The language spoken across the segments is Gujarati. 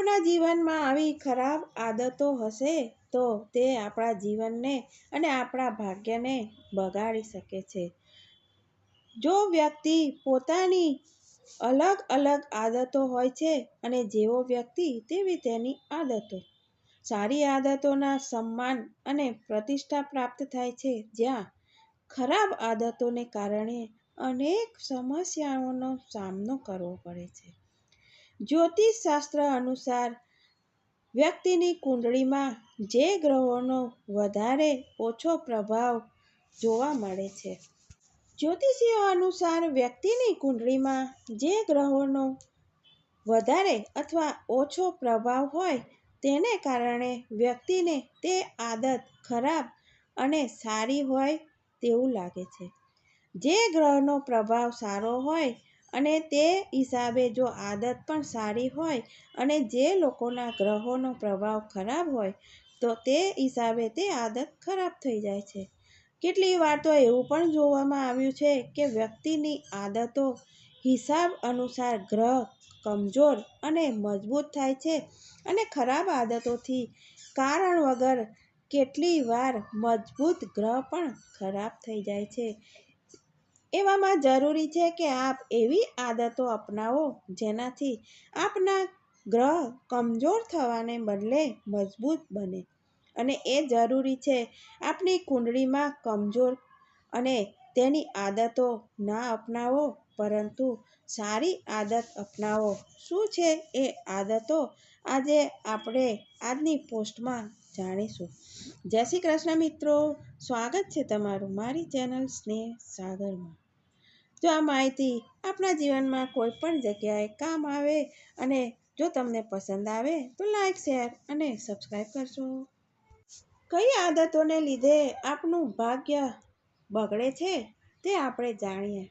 આપણા જીવનમાં આવી ખરાબ આદતો હશે તો તે આપણા જીવનને અને આપણા ભાગ્યને બગાડી શકે છે. જો વ્યક્તિ પોતાની અલગ અલગ આદતો હોય છે અને જેવો વ્યક્તિ તેવી તેની આદતો. સારી આદતોના સન્માન અને પ્રતિષ્ઠા પ્રાપ્ત થાય છે. જ્યાં ખરાબ આદતોને કારણે અનેક સમસ્યાઓનો સામનો કરવો પડે છે. જ્યોતિષ શાસ્ત્ર અનુસાર વ્યક્તિની કુંડળીમાં જે ગ્રહોનો વધારે ઓછો પ્રભાવ જોવા મળે છે. જ્યોતિષીઓ અનુસાર વ્યક્તિની કુંડળીમાં જે ગ્રહોનો વધારે અથવા ઓછો પ્રભાવ હોય તેને કારણે વ્યક્તિને તે આદત ખરાબ અને સારી હોય તેવું લાગે છે. જે ગ્રહનો પ્રભાવ સારો હોય અને તે હિસાબે જો આદત પણ સારી હોય અને જે લોકોના ગ્રહોનો પ્રભાવ ખરાબ હોય, તો તે હિસાબે તે આદત ખરાબ થઈ જાય છે. કેટલી વાર તો એવું પણ જોવામાં આવ્યું છે કે વ્યક્તિની આદતો હિસાબ અનુસાર ગ્રહ, કમજોર અને મજબૂત થાય છે અને ખરાબ આદતોથી કારણ વગર કેટલી વાર મજબૂત ગ્રહ પણ ખરાબ થઈ જાય છે. એવામાં જરૂરી છે કે આપ એવી આદતો અપનાવો જેનાથી આપના ગ્રહ કમજોર થવાને બદલે મજબૂત બને. અને એ જરૂરી છે આપની કુંડળીમાં કમજોર અને તેની આદતો ના અપનાવો, પરંતુ સારી આદત અપનાવો. શું છે એ આદતો? આજે આપણે આજની પોસ્ટમાં જાણીશું. જય શ્રી કૃષ્ણ મિત્રો. સ્વાગત છે તમારું મારી ચેનલ સ્નેહ સાગરમાં. જો આ માહિતી આપણા જીવનમાં કોઈ પણ જગ્યાએ કામ આવે અને જો તમને પસંદ આવે, તો લાઈક શેર અને સબસ્ક્રાઈબ કરજો. કઈ આદતોને લીધે આપનું ભાગ્ય બગડે છે તે આપણે જાણીએ.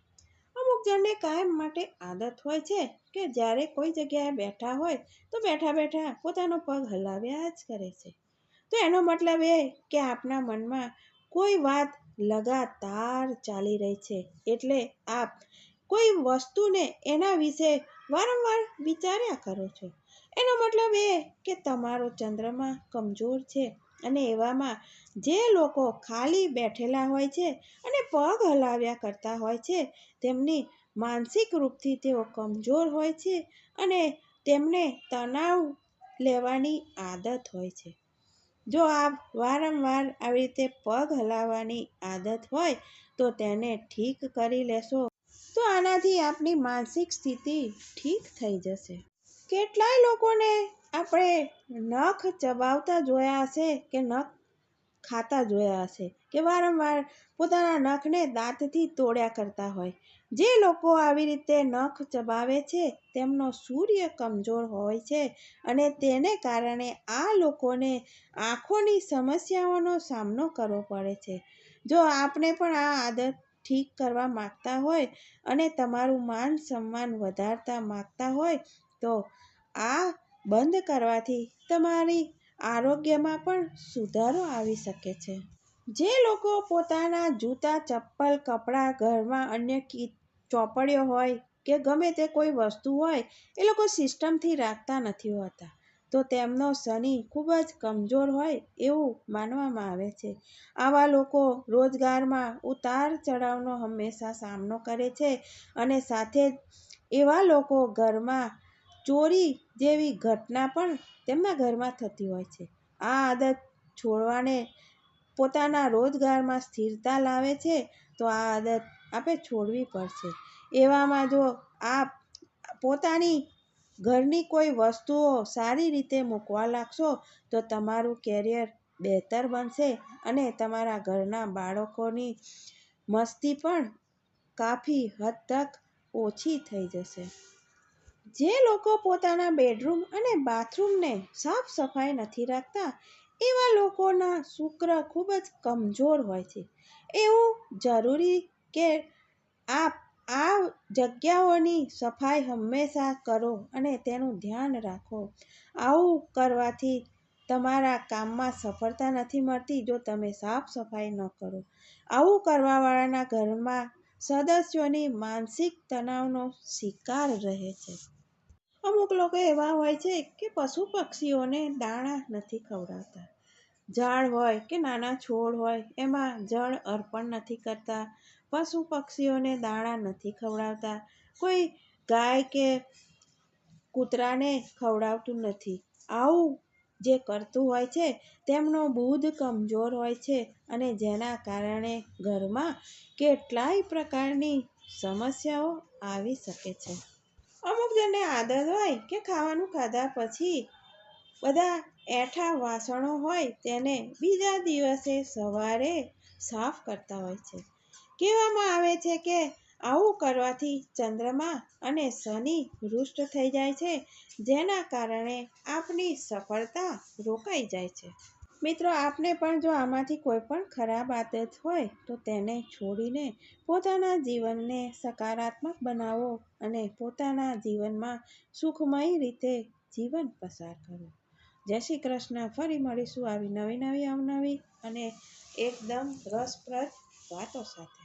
અમુક જણને કાયમ માટે આદત હોય છે કે જ્યારે કોઈ જગ્યાએ બેઠા હોય, તો બેઠા બેઠા પોતાનો પગ હલાવ્યા જ કરે છે. તો એનો મતલબ એ કે આપના મનમાં કોઈ વાત લગાતાર ચાલી રહી છે. એટલે આપ કોઈ વસ્તુને એના વિશે વારંવાર વિચાર્યા કરો છો. એનો મતલબ એ કે તમારો ચંદ્રમાં કમજોર છે અને એવામાં જે લોકો ખાલી બેઠેલા હોય છે અને પગ હલાવ્યા કરતા હોય છે, તેમની માનસિક રૂપથી તેઓ કમજોર હોય છે અને તેમને તણાવ લેવાની આદત હોય છે. જો આપ વારંવાર આવી રીતે પગ હલાવવાની આદત હોય, તો તેને ઠીક કરી લેશો. તો આનાથી આપની માનસિક સ્થિતિ ઠીક થઈ જશે. કેટલાય લોકોને આપણે નખ ચબાવતા જોયા હશે કે નખ ખાતા જોયા હશે કે વારંવાર પોતાના નખને દાંતથી તોડ્યા કરતા હોય. જે લોકો આવી રીતે નખ ચબાવે છે, તેમનો સૂર્ય કમજોર હોય છે અને તેને કારણે આ લોકોને આંખોની સમસ્યાઓનો સામનો કરવો પડે છે. જો આપણે પણ આ આદત ઠીક કરવા માગતા હોય અને તમારું માન સન્માન વધારતા માગતા હોય તો આ બંધ કરવાથી તમારી આરોગ્યમાં પણ સુધારો આવી શકે છે. જે લોકો પોતાના જૂતા, ચપ્પલ, કપડાં ઘરમાં અન્ય ચોપડીઓ હોય કે ગમે તે કોઈ વસ્તુ હોય, એ લોકો સિસ્ટમથી રાખતા નથી હોતા. તો તેમનો શનિ ખૂબ જ કમજોર હોય એવું માનવામાં આવે છે. આવા લોકો રોજગારમાં ઉતાર ચઢાવનો હંમેશા સામનો કરે છે અને સાથે જ એવા લોકો ઘરમાં ચોરી જેવી ઘટના પણ તેમના ઘરમાં થતી હોય છે. આ આદત છોડવાને પોતાના રોજગારમાં સ્થિરતા લાવે છે તો આ આદત આપે છોડવી પડશે. એવામાં જો આપ પોતાની ઘરની કોઈ વસ્તુઓ સારી રીતે મૂકવા લાગશો તો તમારું કેરિયર બહેતર બનશે અને તમારા ઘરના બાળકોની મસ્તી પણ કાફી હદ તક ઓછી થઈ જશે. જે લોકો પોતાના બેડરૂમ અને બાથરૂમને સાફ સફાઈ નથી રાખતા, એવા લોકોના શુક્ર ખૂબ જ કમજોર હોય છે. એવું જરૂરી કે આપ આ જગ્યાઓની સફાઈ હંમેશા કરો અને તેનું ધ્યાન રાખો. આવું કરવાથી તમારા કામમાં સફળતા નથી મળતી જો તમે સાફ સફાઈ ન કરો. આવું કરવાવાળાના ઘરમાં સદસ્યોની માનસિક તણાવનો શિકાર રહે છે. અમુક લોકો એવા હોય છે કે પશુ પક્ષીઓને દાણા નથી ખવડાવતા. ઝાડ હોય કે નાના છોડ હોય, એમાં જળ અર્પણ નથી કરતા. પશુ પક્ષીઓને દાણા નથી ખવડાવતા. કોઈ ગાય કે કૂતરાને ખવડાવતું નથી. આવું જે કરતું હોય છે, તેમનો બુદ્ધ કમજોર હોય છે અને જેના કારણે ઘરમાં કેટલાય પ્રકારની સમસ્યાઓ આવી શકે છે. અમુક જણને આદત હોય કે ખાવાનું ખાધા પછી બધા એઠા વાસણો હોય તેને બીજા દિવસે સવારે સાફ કરતા હોય છે. કહેવામાં આવે છે કે આવું કરવાથી ચંદ્રમા અને શનિ રૂષ્ટ થઈ જાય છે, જેના કારણે આપની સફળતા રોકાઈ જાય છે. મિત્રો, આપને પણ જો આમાંથી કોઈ પણ ખરાબ આદત હોય, તો તેને છોડીને પોતાના જીવનને સકારાત્મક બનાવો અને પોતાના જીવનમાં સુખમય રીતે જીવન પસાર કરો. જય શ્રી કૃષ્ણ. ફરી મળીશું આવી નવી નવી અવનવી અને એકદમ રસપ્રદ વાતો સાથે.